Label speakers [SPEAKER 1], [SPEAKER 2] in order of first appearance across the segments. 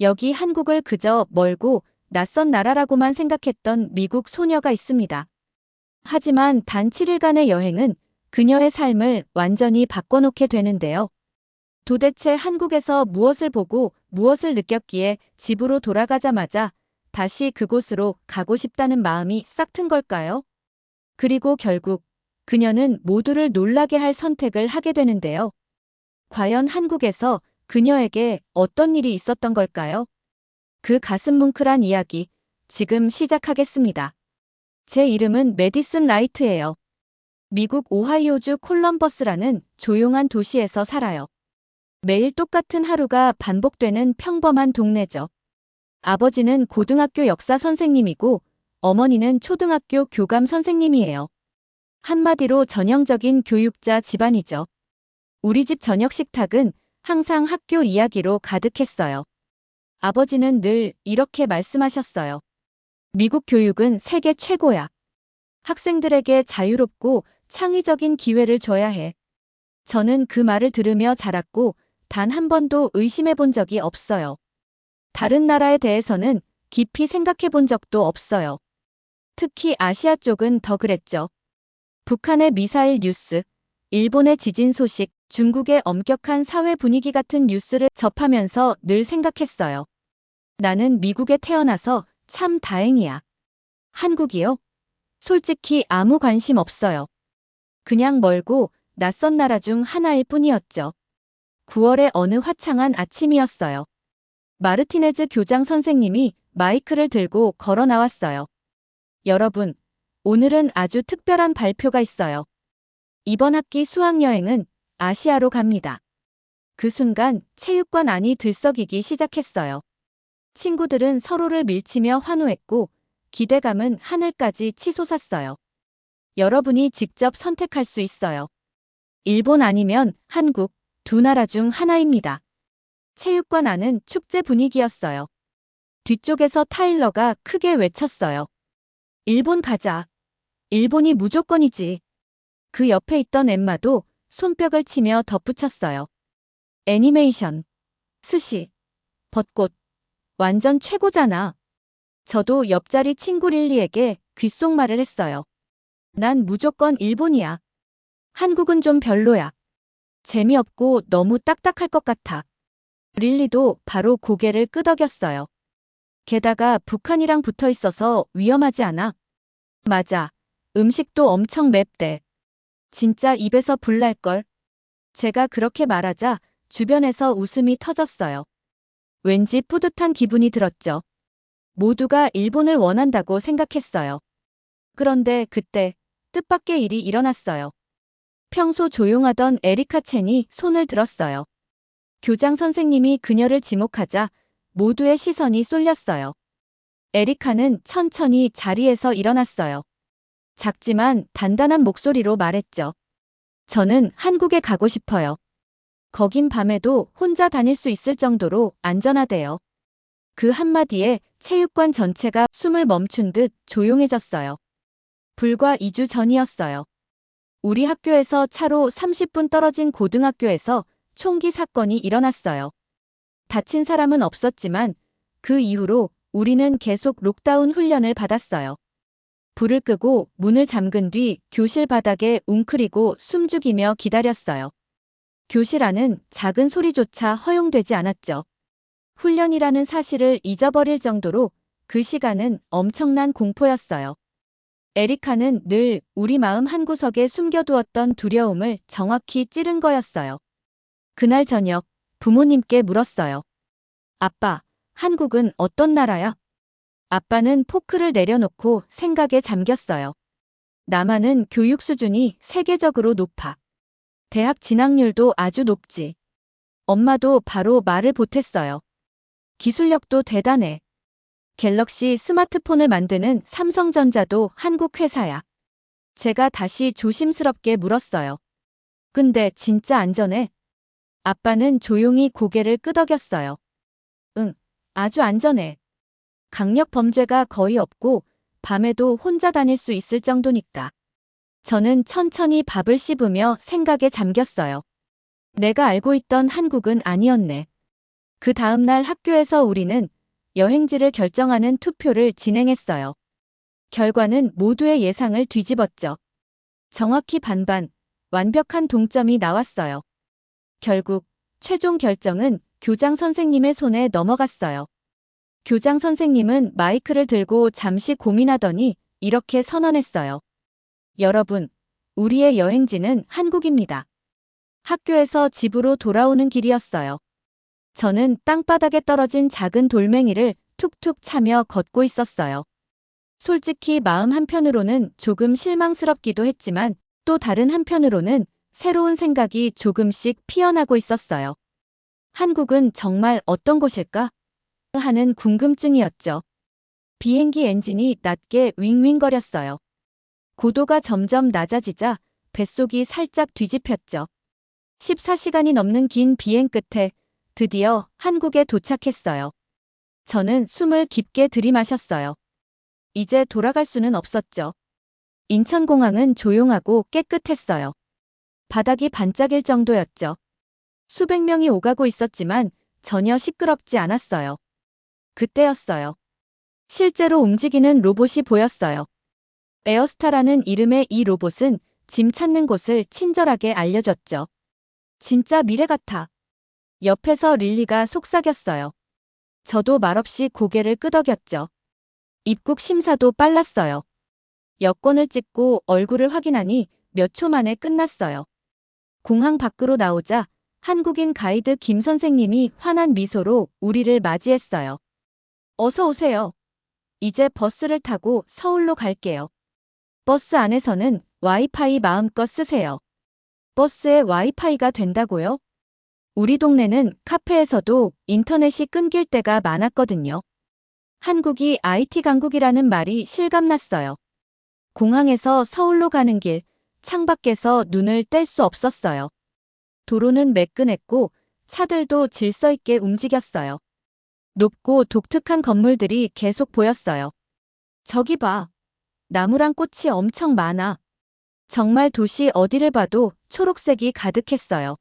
[SPEAKER 1] 여기 한국을 그저 멀고 낯선 나라라고만 생각했던 미국 소녀가 있습니다. 하지만 단 7일간의 여행은 그녀의 삶을 완전히 바꿔놓게 되는데요. 도대체 한국에서 무엇을 보고 무엇을 느꼈기에 집으로 돌아가자마자 다시 그곳으로 가고 싶다는 마음이 싹튼 걸까요? 그리고 결국 그녀는 모두를 놀라게 할 선택을 하게 되는데요. 과연 한국에서 그녀에게 어떤 일이 있었던 걸까요? 그 가슴 뭉클한 이야기 지금 시작하겠습니다. 제 이름은 메디슨 라이트예요. 미국 오하이오주 콜럼버스라는 조용한 도시에서 살아요. 매일 똑같은 하루가 반복되는 평범한 동네죠. 아버지는 고등학교 역사 선생님이고 어머니는 초등학교 교감 선생님이에요. 한마디로 전형적인 교육자 집안이죠. 우리 집 저녁 식탁은 항상 학교 이야기로 가득했어요. 아버지는 늘 이렇게 말씀하셨어요. 미국 교육은 세계 최고야. 학생들에게 자유롭고 창의적인 기회를 줘야 해. 저는 그 말을 들으며 자랐고 단 한 번도 의심해 본 적이 없어요. 다른 나라에 대해서는 깊이 생각해 본 적도 없어요. 특히 아시아 쪽은 더 그랬죠. 북한의 미사일 뉴스, 일본의 지진 소식, 중국의 엄격한 사회 분위기 같은 뉴스를 접하면서 늘 생각했어요. 나는 미국에 태어나서 참 다행이야. 한국이요? 솔직히 아무 관심 없어요. 그냥 멀고 낯선 나라 중 하나일 뿐이었죠. 9월의 어느 화창한 아침이었어요. 마르티네즈 교장 선생님이 마이크를 들고 걸어 나왔어요. 여러분, 오늘은 아주 특별한 발표가 있어요. 이번 학기 수학여행은 아시아로 갑니다. 그 순간 체육관 안이 들썩이기 시작했어요. 친구들은 서로를 밀치며 환호했고 기대감은 하늘까지 치솟았어요. 여러분이 직접 선택할 수 있어요. 일본 아니면 한국, 두 나라 중 하나입니다. 체육관 안은 축제 분위기였어요. 뒤쪽에서 타일러가 크게 외쳤어요. 일본 가자. 일본이 무조건이지. 그 옆에 있던 엠마도 손뼉을 치며 덧붙였어요. 애니메이션, 스시, 벚꽃, 완전 최고잖아. 저도 옆자리 친구 릴리에게 귓속말을 했어요. 난 무조건 일본이야. 한국은 좀 별로야. 재미없고 너무 딱딱할 것 같아. 릴리도 바로 고개를 끄덕였어요. 게다가 북한이랑 붙어 있어서 위험하지 않아? 맞아. 음식도 엄청 맵대. 진짜 입에서 불 날걸. 제가 그렇게 말하자 주변에서 웃음이 터졌어요. 왠지 뿌듯한 기분이 들었죠. 모두가 일본을 원한다고 생각했어요. 그런데 그때 뜻밖의 일이 일어났어요. 평소 조용하던 에리카 첸이 손을 들었어요. 교장 선생님이 그녀를 지목하자 모두의 시선이 쏠렸어요. 에리카는 천천히 자리에서 일어났어요. 작지만 단단한 목소리로 말했죠. 저는 한국에 가고 싶어요. 거긴 밤에도 혼자 다닐 수 있을 정도로 안전하대요. 그 한마디에 체육관 전체가 숨을 멈춘 듯 조용해졌어요. 불과 2주 전이었어요. 우리 학교에서 차로 30분 떨어진 고등학교에서 총기 사건이 일어났어요. 다친 사람은 없었지만 그 이후로 우리는 계속 록다운 훈련을 받았어요. 불을 끄고 문을 잠근 뒤 교실 바닥에 웅크리고 숨죽이며 기다렸어요. 교실 안은 작은 소리조차 허용되지 않았죠. 훈련이라는 사실을 잊어버릴 정도로 그 시간은 엄청난 공포였어요. 에리카는 늘 우리 마음 한구석에 숨겨두었던 두려움을 정확히 찌른 거였어요. 그날 저녁 부모님께 물었어요. 아빠, 한국은 어떤 나라야? 아빠는 포크를 내려놓고 생각에 잠겼어요. 남한은 교육 수준이 세계적으로 높아. 대학 진학률도 아주 높지. 엄마도 바로 말을 보탰어요. 기술력도 대단해. 갤럭시 스마트폰을 만드는 삼성전자도 한국 회사야. 제가 다시 조심스럽게 물었어요. 근데 진짜 안전해? 아빠는 조용히 고개를 끄덕였어요. 응, 아주 안전해. 강력 범죄가 거의 없고 밤에도 혼자 다닐 수 있을 정도니까. 저는 천천히 밥을 씹으며 생각에 잠겼어요. 내가 알고 있던 한국은 아니었네. 그 다음날 학교에서 우리는 여행지를 결정하는 투표를 진행했어요. 결과는 모두의 예상을 뒤집었죠. 정확히 반반, 완벽한 동점이 나왔어요. 결국 최종 결정은 교장 선생님의 손에 넘어갔어요. 교장 선생님은 마이크를 들고 잠시 고민하더니 이렇게 선언했어요. 여러분, 우리의 여행지는 한국입니다. 학교에서 집으로 돌아오는 길이었어요. 저는 땅바닥에 떨어진 작은 돌멩이를 툭툭 차며 걷고 있었어요. 솔직히 마음 한편으로는 조금 실망스럽기도 했지만 또 다른 한편으로는 새로운 생각이 조금씩 피어나고 있었어요. 한국은 정말 어떤 곳일까? 하는 궁금증이었죠. 비행기 엔진이 낮게 윙윙거렸어요. 고도가 점점 낮아지자 뱃속이 살짝 뒤집혔죠. 14시간이 넘는 긴 비행 끝에 드디어 한국에 도착했어요. 저는 숨을 깊게 들이마셨어요. 이제 돌아갈 수는 없었죠. 인천공항은 조용하고 깨끗했어요. 바닥이 반짝일 정도였죠. 수백 명이 오가고 있었지만 전혀 시끄럽지 않았어요. 그때였어요. 실제로 움직이는 로봇이 보였어요. 에어스타라는 이름의 이 로봇은 짐 찾는 곳을 친절하게 알려줬죠. 진짜 미래 같아. 옆에서 릴리가 속삭였어요. 저도 말없이 고개를 끄덕였죠. 입국 심사도 빨랐어요. 여권을 찍고 얼굴을 확인하니 몇 초 만에 끝났어요. 공항 밖으로 나오자 한국인 가이드 김 선생님이 환한 미소로 우리를 맞이했어요. 어서 오세요. 이제 버스를 타고 서울로 갈게요. 버스 안에서는 와이파이 마음껏 쓰세요. 버스에 와이파이가 된다고요? 우리 동네는 카페에서도 인터넷이 끊길 때가 많았거든요. 한국이 IT 강국이라는 말이 실감났어요. 공항에서 서울로 가는 길, 창밖에서 눈을 뗄 수 없었어요. 도로는 매끈했고 차들도 질서 있게 움직였어요. 높고 독특한 건물들이 계속 보였어요. 저기 봐. 나무랑 꽃이 엄청 많아. 정말 도시 어디를 봐도 초록색이 가득했어요.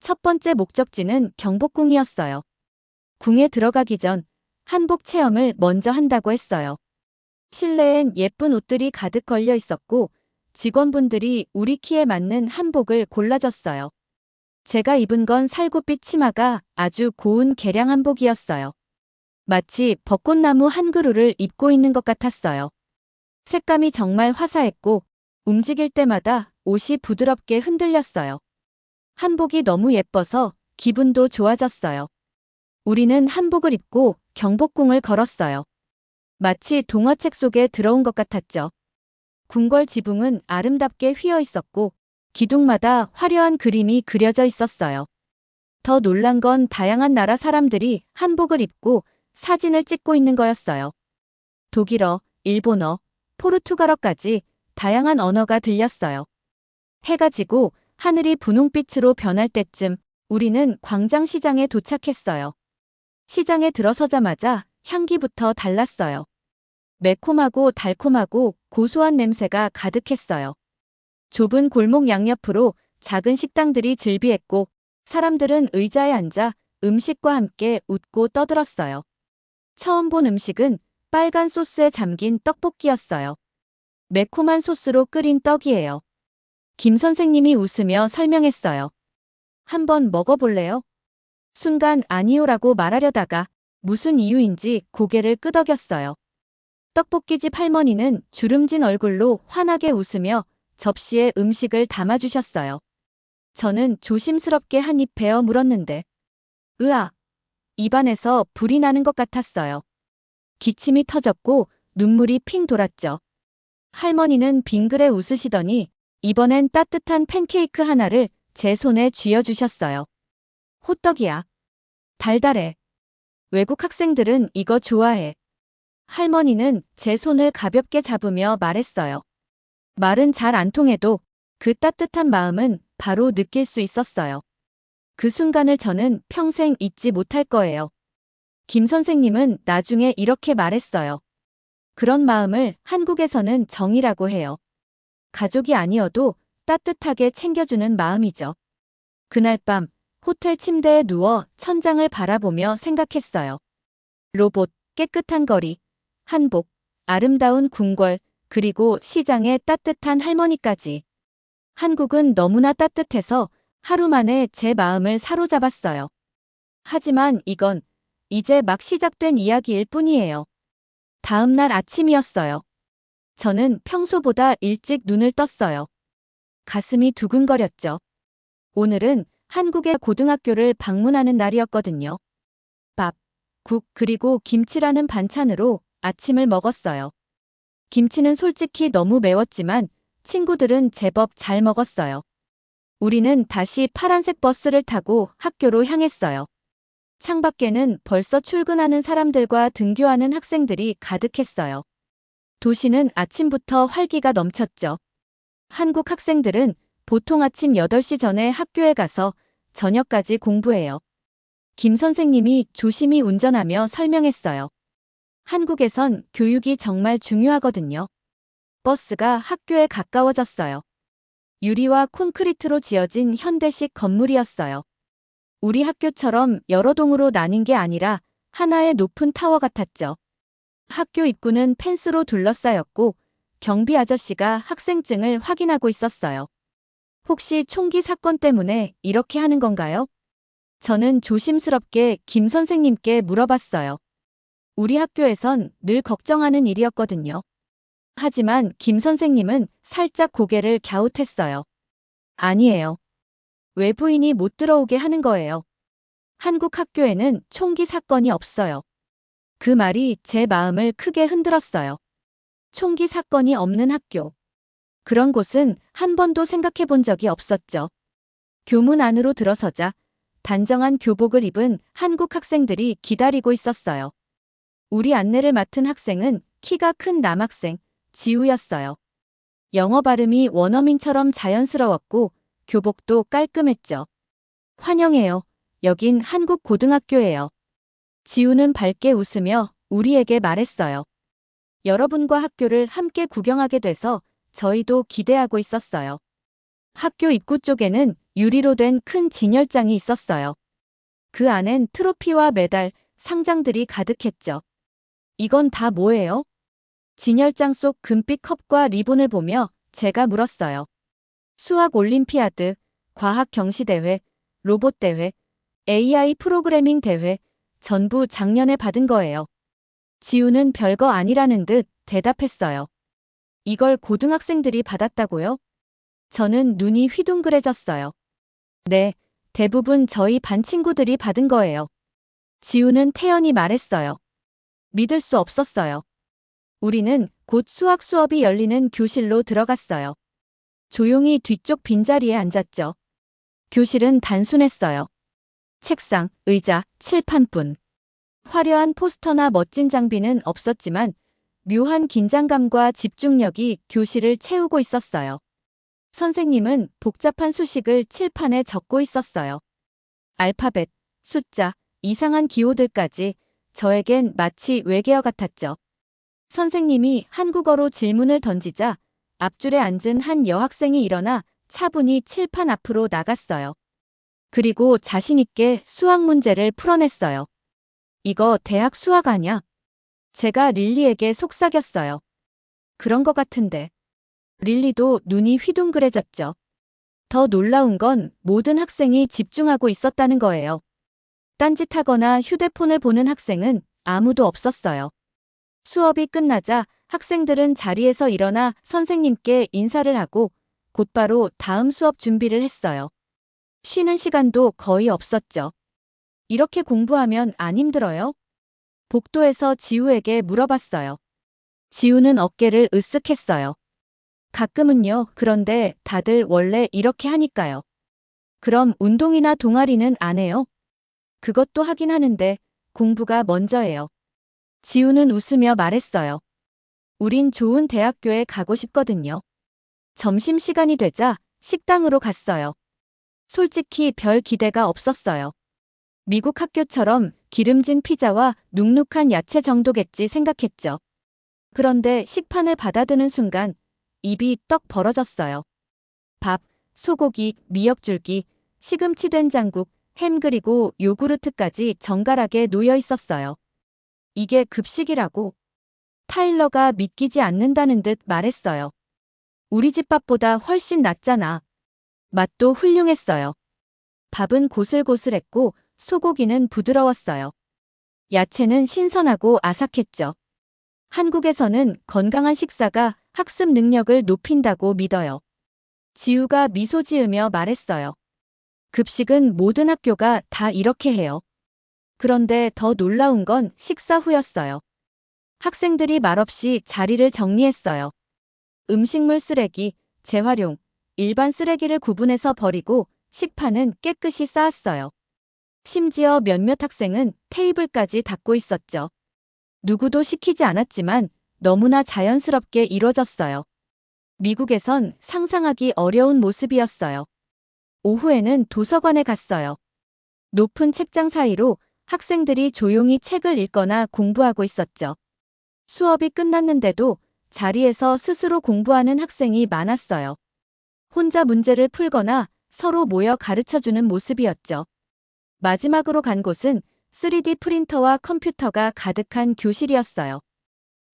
[SPEAKER 1] 첫 번째 목적지는 경복궁이었어요. 궁에 들어가기 전 한복 체험을 먼저 한다고 했어요. 실내엔 예쁜 옷들이 가득 걸려 있었고 직원분들이 우리 키에 맞는 한복을 골라줬어요. 제가 입은 건 살구빛 치마가 아주 고운 개량 한복이었어요. 마치 벚꽃나무 한 그루를 입고 있는 것 같았어요. 색감이 정말 화사했고 움직일 때마다 옷이 부드럽게 흔들렸어요. 한복이 너무 예뻐서 기분도 좋아졌어요. 우리는 한복을 입고 경복궁을 걸었어요. 마치 동화책 속에 들어온 것 같았죠. 궁궐 지붕은 아름답게 휘어 있었고 기둥마다 화려한 그림이 그려져 있었어요. 더 놀란 건 다양한 나라 사람들이 한복을 입고 사진을 찍고 있는 거였어요. 독일어, 일본어, 포르투갈어까지 다양한 언어가 들렸어요. 해가 지고 하늘이 분홍빛으로 변할 때쯤 우리는 광장시장에 도착했어요. 시장에 들어서자마자 향기부터 달랐어요. 매콤하고 달콤하고 고소한 냄새가 가득했어요. 좁은 골목 양옆으로 작은 식당들이 즐비했고 사람들은 의자에 앉아 음식과 함께 웃고 떠들었어요. 처음 본 음식은 빨간 소스에 잠긴 떡볶이였어요. 매콤한 소스로 끓인 떡이에요. 김 선생님이 웃으며 설명했어요. 한번 먹어볼래요? 순간 아니요라고 말하려다가 무슨 이유인지 고개를 끄덕였어요. 떡볶이집 할머니는 주름진 얼굴로 환하게 웃으며 접시에 음식을 담아주셨어요. 저는 조심스럽게 한 입 베어 물었는데, 으아! 입안에서 불이 나는 것 같았어요. 기침이 터졌고 눈물이 핑 돌았죠. 할머니는 빙그레 웃으시더니 이번엔 따뜻한 팬케이크 하나를 제 손에 쥐어주셨어요. 호떡이야. 달달해. 외국 학생들은 이거 좋아해. 할머니는 제 손을 가볍게 잡으며 말했어요. 말은 잘 안 통해도 그 따뜻한 마음은 바로 느낄 수 있었어요. 그 순간을 저는 평생 잊지 못할 거예요. 김 선생님은 나중에 이렇게 말했어요. 그런 마음을 한국에서는 정이라고 해요. 가족이 아니어도 따뜻하게 챙겨주는 마음이죠. 그날 밤 호텔 침대에 누워 천장을 바라보며 생각했어요. 로봇, 깨끗한 거리, 한복, 아름다운 궁궐, 그리고 시장의 따뜻한 할머니까지. 한국은 너무나 따뜻해서 하루 만에 제 마음을 사로잡았어요. 하지만 이건 이제 막 시작된 이야기일 뿐이에요. 다음 날 아침이었어요. 저는 평소보다 일찍 눈을 떴어요. 가슴이 두근거렸죠. 오늘은 한국의 고등학교를 방문하는 날이었거든요. 밥, 국, 그리고 김치라는 반찬으로 아침을 먹었어요. 김치는 솔직히 너무 매웠지만 친구들은 제법 잘 먹었어요. 우리는 다시 파란색 버스를 타고 학교로 향했어요. 창밖에는 벌써 출근하는 사람들과 등교하는 학생들이 가득했어요. 도시는 아침부터 활기가 넘쳤죠. 한국 학생들은 보통 아침 8시 전에 학교에 가서 저녁까지 공부해요. 김 선생님이 조심히 운전하며 설명했어요. 한국에선 교육이 정말 중요하거든요. 버스가 학교에 가까워졌어요. 유리와 콘크리트로 지어진 현대식 건물이었어요. 우리 학교처럼 여러 동으로 나뉜 게 아니라 하나의 높은 타워 같았죠. 학교 입구는 펜스로 둘러싸였고 경비 아저씨가 학생증을 확인하고 있었어요. 혹시 총기 사건 때문에 이렇게 하는 건가요? 저는 조심스럽게 김 선생님께 물어봤어요. 우리 학교에선 늘 걱정하는 일이었거든요. 하지만 김 선생님은 살짝 고개를 갸웃했어요. 아니에요. 외부인이 못 들어오게 하는 거예요. 한국 학교에는 총기 사건이 없어요. 그 말이 제 마음을 크게 흔들었어요. 총기 사건이 없는 학교. 그런 곳은 한 번도 생각해 본 적이 없었죠. 교문 안으로 들어서자 단정한 교복을 입은 한국 학생들이 기다리고 있었어요. 우리 안내를 맡은 학생은 키가 큰 남학생, 지우였어요. 영어 발음이 원어민처럼 자연스러웠고 교복도 깔끔했죠. 환영해요. 여긴 한국 고등학교예요. 지우는 밝게 웃으며 우리에게 말했어요. 여러분과 학교를 함께 구경하게 돼서 저희도 기대하고 있었어요. 학교 입구 쪽에는 유리로 된 큰 진열장이 있었어요. 그 안엔 트로피와 메달, 상장들이 가득했죠. 이건 다 뭐예요? 진열장 속 금빛 컵과 리본을 보며 제가 물었어요. 수학 올림피아드, 과학 경시 대회, 로봇 대회, AI 프로그래밍 대회, 전부 작년에 받은 거예요. 지우는 별거 아니라는 듯 대답했어요. 이걸 고등학생들이 받았다고요? 저는 눈이 휘둥그레졌어요. 네, 대부분 저희 반 친구들이 받은 거예요. 지우는 태연이 말했어요. 믿을 수 없었어요. 우리는 곧 수학 수업이 열리는 교실로 들어갔어요. 조용히 뒤쪽 빈자리에 앉았죠. 교실은 단순했어요. 책상, 의자, 칠판뿐. 화려한 포스터나 멋진 장비는 없었지만 묘한 긴장감과 집중력이 교실을 채우고 있었어요. 선생님은 복잡한 수식을 칠판에 적고 있었어요. 알파벳, 숫자, 이상한 기호들까지 저에겐 마치 외계어 같았죠. 선생님이 한국어로 질문을 던지자 앞줄에 앉은 한 여학생이 일어나 차분히 칠판 앞으로 나갔어요. 그리고 자신있게 수학 문제를 풀어냈어요. 이거 대학 수학 아냐? 제가 릴리에게 속삭였어요. 그런 것 같은데. 릴리도 눈이 휘둥그레졌죠. 더 놀라운 건 모든 학생이 집중하고 있었다는 거예요. 딴짓하거나 휴대폰을 보는 학생은 아무도 없었어요. 수업이 끝나자 학생들은 자리에서 일어나 선생님께 인사를 하고 곧바로 다음 수업 준비를 했어요. 쉬는 시간도 거의 없었죠. 이렇게 공부하면 안 힘들어요? 복도에서 지우에게 물어봤어요. 지우는 어깨를 으쓱했어요. 가끔은요, 그런데 다들 원래 이렇게 하니까요. 그럼 운동이나 동아리는 안 해요? 그것도 하긴 하는데 공부가 먼저예요. 지우는 웃으며 말했어요. 우린 좋은 대학교에 가고 싶거든요. 점심시간이 되자 식당으로 갔어요. 솔직히 별 기대가 없었어요. 미국 학교처럼 기름진 피자와 눅눅한 야채 정도겠지 생각했죠. 그런데 식판을 받아드는 순간 입이 떡 벌어졌어요. 밥, 소고기, 미역줄기, 시금치 된장국, 햄 그리고 요구르트까지 정갈하게 놓여 있었어요. 이게 급식이라고. 타일러가 믿기지 않는다는 듯 말했어요. 우리 집 밥보다 훨씬 낫잖아. 맛도 훌륭했어요. 밥은 고슬고슬했고 소고기는 부드러웠어요. 야채는 신선하고 아삭했죠. 한국에서는 건강한 식사가 학습 능력을 높인다고 믿어요. 지우가 미소 지으며 말했어요. 급식은 모든 학교가 다 이렇게 해요. 그런데 더 놀라운 건 식사 후였어요. 학생들이 말없이 자리를 정리했어요. 음식물 쓰레기, 재활용, 일반 쓰레기를 구분해서 버리고 식판은 깨끗이 쌓았어요. 심지어 몇몇 학생은 테이블까지 닦고 있었죠. 누구도 시키지 않았지만 너무나 자연스럽게 이뤄졌어요. 미국에선 상상하기 어려운 모습이었어요. 오후에는 도서관에 갔어요. 높은 책장 사이로 학생들이 조용히 책을 읽거나 공부하고 있었죠. 수업이 끝났는데도 자리에서 스스로 공부하는 학생이 많았어요. 혼자 문제를 풀거나 서로 모여 가르쳐주는 모습이었죠. 마지막으로 간 곳은 3D 프린터와 컴퓨터가 가득한 교실이었어요.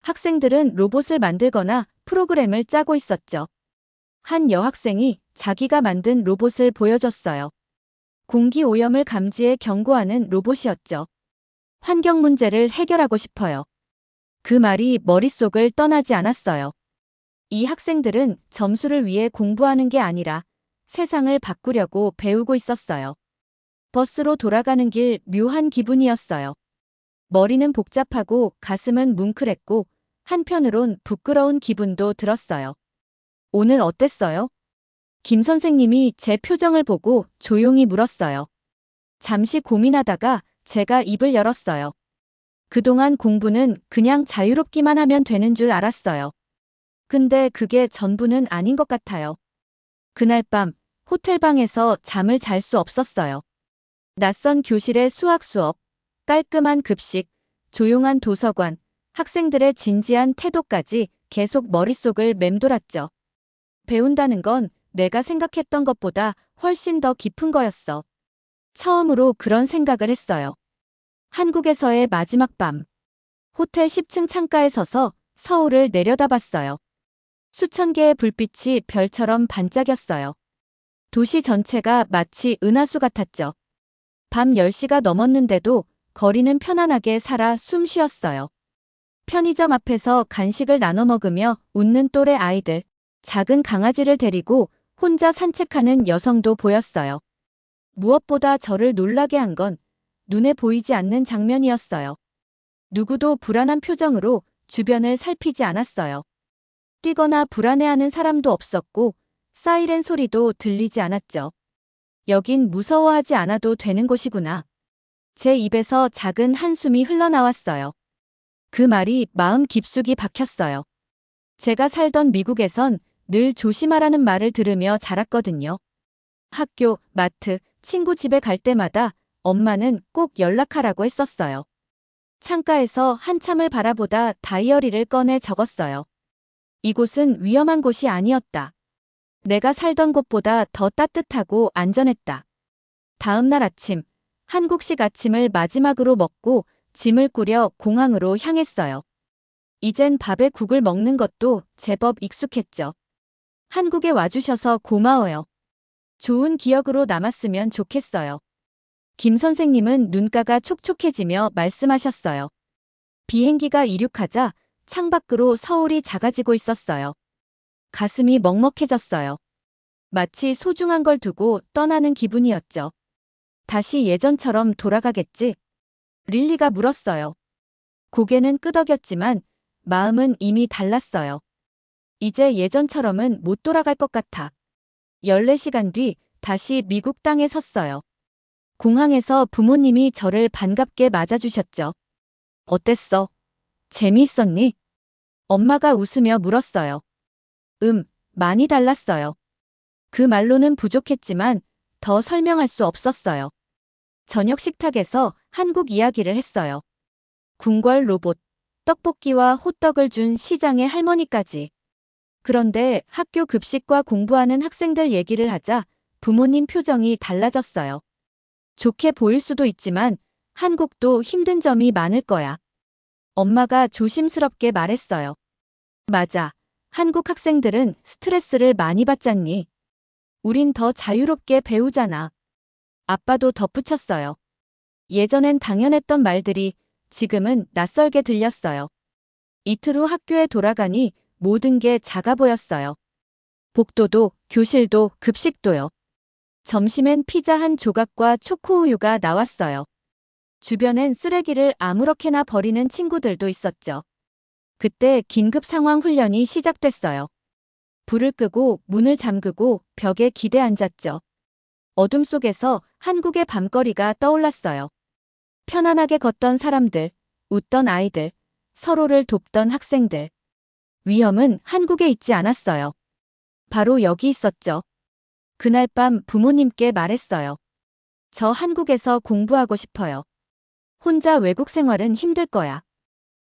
[SPEAKER 1] 학생들은 로봇을 만들거나 프로그램을 짜고 있었죠. 한 여학생이 자기가 만든 로봇을 보여줬어요. 공기 오염을 감지해 경고하는 로봇이었죠. 환경 문제를 해결하고 싶어요. 그 말이 머릿속을 떠나지 않았어요. 이 학생들은 점수를 위해 공부하는 게 아니라 세상을 바꾸려고 배우고 있었어요. 버스로 돌아가는 길 묘한 기분이었어요. 머리는 복잡하고 가슴은 뭉클했고 한편으론 부끄러운 기분도 들었어요. 오늘 어땠어요? 김 선생님이 제 표정을 보고 조용히 물었어요. 잠시 고민하다가 제가 입을 열었어요. 그동안 공부는 그냥 자유롭기만 하면 되는 줄 알았어요. 근데 그게 전부는 아닌 것 같아요. 그날 밤 호텔방에서 잠을 잘 수 없었어요. 낯선 교실의 수학 수업, 깔끔한 급식, 조용한 도서관, 학생들의 진지한 태도까지 계속 머릿속을 맴돌았죠. 배운다는 건 내가 생각했던 것보다 훨씬 더 깊은 거였어. 처음으로 그런 생각을 했어요. 한국에서의 마지막 밤. 호텔 10층 창가에 서서 서울을 내려다봤어요. 수천 개의 불빛이 별처럼 반짝였어요. 도시 전체가 마치 은하수 같았죠. 밤 10시가 넘었는데도 거리는 편안하게 살아 숨 쉬었어요. 편의점 앞에서 간식을 나눠 먹으며 웃는 또래 아이들, 작은 강아지를 데리고 혼자 산책하는 여성도 보였어요. 무엇보다 저를 놀라게 한 건 눈에 보이지 않는 장면이었어요. 누구도 불안한 표정으로 주변을 살피지 않았어요. 뛰거나 불안해하는 사람도 없었고 사이렌 소리도 들리지 않았죠. 여긴 무서워하지 않아도 되는 곳이구나. 제 입에서 작은 한숨이 흘러나왔어요. 그 말이 마음 깊숙이 박혔어요. 제가 살던 미국에선 늘 조심하라는 말을 들으며 자랐거든요. 학교, 마트, 친구 집에 갈 때마다 엄마는 꼭 연락하라고 했었어요. 창가에서 한참을 바라보다 다이어리를 꺼내 적었어요. 이곳은 위험한 곳이 아니었다. 내가 살던 곳보다 더 따뜻하고 안전했다. 다음 날 아침, 한국식 아침을 마지막으로 먹고 짐을 꾸려 공항으로 향했어요. 이젠 밥에 국을 먹는 것도 제법 익숙했죠. 한국에 와주셔서 고마워요. 좋은 기억으로 남았으면 좋겠어요. 김 선생님은 눈가가 촉촉해지며 말씀하셨어요. 비행기가 이륙하자 창밖으로 서울이 작아지고 있었어요. 가슴이 먹먹해졌어요. 마치 소중한 걸 두고 떠나는 기분이었죠. 다시 예전처럼 돌아가겠지? 릴리가 물었어요. 고개는 끄덕였지만 마음은 이미 달랐어요. 이제 예전처럼은 못 돌아갈 것 같아. 14시간 뒤 다시 미국 땅에 섰어요. 공항에서 부모님이 저를 반갑게 맞아주셨죠. 어땠어? 재미있었니? 엄마가 웃으며 물었어요. 음, 많이 달랐어요. 그 말로는 부족했지만 더 설명할 수 없었어요. 저녁 식탁에서 한국 이야기를 했어요. 궁궐 로봇, 떡볶이와 호떡을 준 시장의 할머니까지. 그런데 학교 급식과 공부하는 학생들 얘기를 하자 부모님 표정이 달라졌어요. 좋게 보일 수도 있지만 한국도 힘든 점이 많을 거야. 엄마가 조심스럽게 말했어요. 맞아. 한국 학생들은 스트레스를 많이 받잖니. 우린 더 자유롭게 배우잖아. 아빠도 덧붙였어요. 예전엔 당연했던 말들이 지금은 낯설게 들렸어요. 이틀 후 학교에 돌아가니 모든 게 작아 보였어요. 복도도, 교실도, 급식도요. 점심엔 피자 한 조각과 초코우유가 나왔어요. 주변엔 쓰레기를 아무렇게나 버리는 친구들도 있었죠. 그때 긴급 상황 훈련이 시작됐어요. 불을 끄고 문을 잠그고 벽에 기대 앉았죠. 어둠 속에서 한국의 밤거리가 떠올랐어요. 편안하게 걷던 사람들, 웃던 아이들, 서로를 돕던 학생들. 위험은 한국에 있지 않았어요. 바로 여기 있었죠. 그날 밤 부모님께 말했어요. 저 한국에서 공부하고 싶어요. 혼자 외국 생활은 힘들 거야.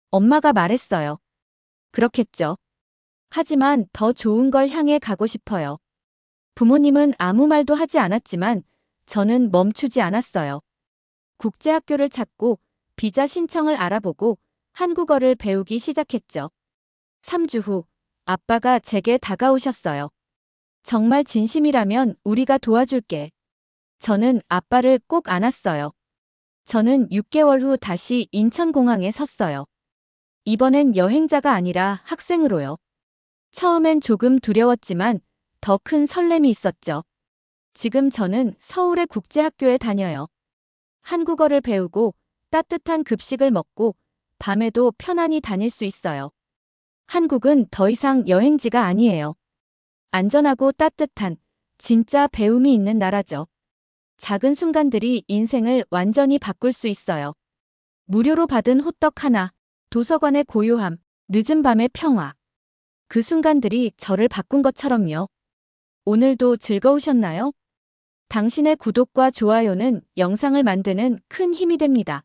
[SPEAKER 1] 엄마가 말했어요. 그렇겠죠. 하지만 더 좋은 걸 향해 가고 싶어요. 부모님은 아무 말도 하지 않았지만 저는 멈추지 않았어요. 국제학교를 찾고 비자 신청을 알아보고 한국어를 배우기 시작했죠. 3주 후 아빠가 제게 다가오셨어요. 정말 진심이라면 우리가 도와줄게. 저는 아빠를 꼭 안았어요. 저는 6개월 후 다시 인천공항에 섰어요. 이번엔 여행자가 아니라 학생으로요. 처음엔 조금 두려웠지만 더 큰 설렘이 있었죠. 지금 저는 서울의 국제학교에 다녀요. 한국어를 배우고 따뜻한 급식을 먹고 밤에도 편안히 다닐 수 있어요. 한국은 더 이상 여행지가 아니에요. 안전하고 따뜻한 진짜 배움이 있는 나라죠. 작은 순간들이 인생을 완전히 바꿀 수 있어요. 무료로 받은 호떡 하나, 도서관의 고요함, 늦은 밤의 평화. 그 순간들이 저를 바꾼 것처럼요. 오늘도 즐거우셨나요? 당신의 구독과 좋아요는 영상을 만드는 큰 힘이 됩니다.